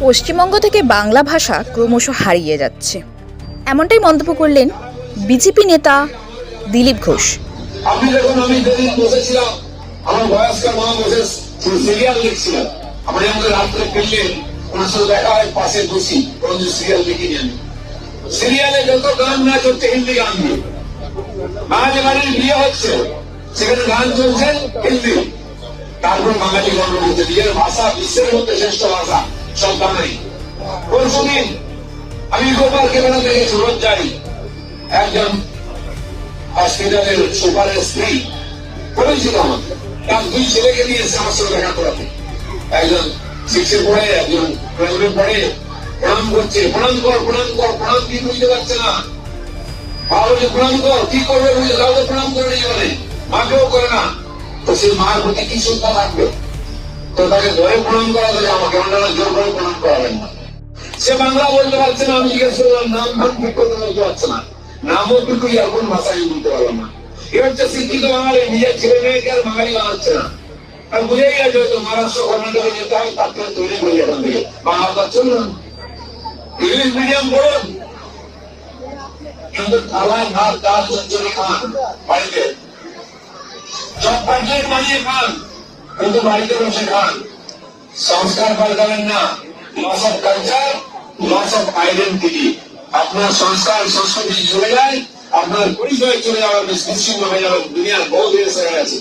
পশ্চিমবঙ্গ থেকে বাংলা ভাষা ক্রমশ হারিয়ে যাচ্ছে। এমনটাই মন্তব্য করলেন বিজেপি নেতা দিলীপ ঘোষ। সেখানে গান চলছে হিন্দি। তারপর বাঙালি নিজের ভাষা, বিশ্বের মধ্যে শ্রেষ্ঠ ভাষা। সব বাঙালি পরশুদিন আমি গোপালকে বেড়াতে গেছি রোজ যাই একজন হসপিটালের সুপারের স্ত্রী। বলেছিল আমাকে। তার দুই ছেলেকে নিয়ে এসে আমার সঙ্গে দেখা করাতে। একজন সিক্সে পড়ে, একজন টুয়েলভে পড়ে। প্রণাম করছে, প্রণাম কর প্রণাম কর, প্রণাম কি বুঝতে পারছে না? মা বলছে, প্রণাম কর, কি করবে? বুঝে কাউকে প্রণাম করে নিয়ে বলে মাকেও করে না। তো সেই মার প্রতি কি শ্রদ্ধা থাকবে? তো তাকে ধরে প্রণাম করা যাবে আমাকে অন্যরা জোর করে প্রণাম করাবেন না। সে বাংলা বলতে পারছে না, আমি জিজ্ঞেস করলাম, নাম ধাম ঠিক করতে বলতে পারছে না। নামও কিন্তু এখন ভাষায় বলতে পারলাম না। এ হচ্ছে শিক্ষিত বাঙালি, নিজের ছেলে মেয়েকে আর বাঙালি বানাচ্ছে না। আর বুঝেই গেছে হয়তো মহারাষ্ট্র কর্ণাটকে যেতে হবে তার থেকে তৈরি করে এখান থেকে। বাংলা তো চলুন। ইংলিশ মিডিয়াম পড়ুন। কিন্তু থালায় ভাত, ডাল চচ্চড়ি খান, বাড়িতে। সব প্যাকেট বানিয়ে খান। কিন্তু বাড়িতে বসে খান। সংস্কার পাল্টাবেন না। Loss of culture loss of identity আপনার সংস্কার সংস্কৃতি চলে যায়, আপনার পরিচয় চলে যাবে বিচ্ছিন্ন হয়ে যাবে। দুনিয়ার বহু দেশ হয়ে গেছে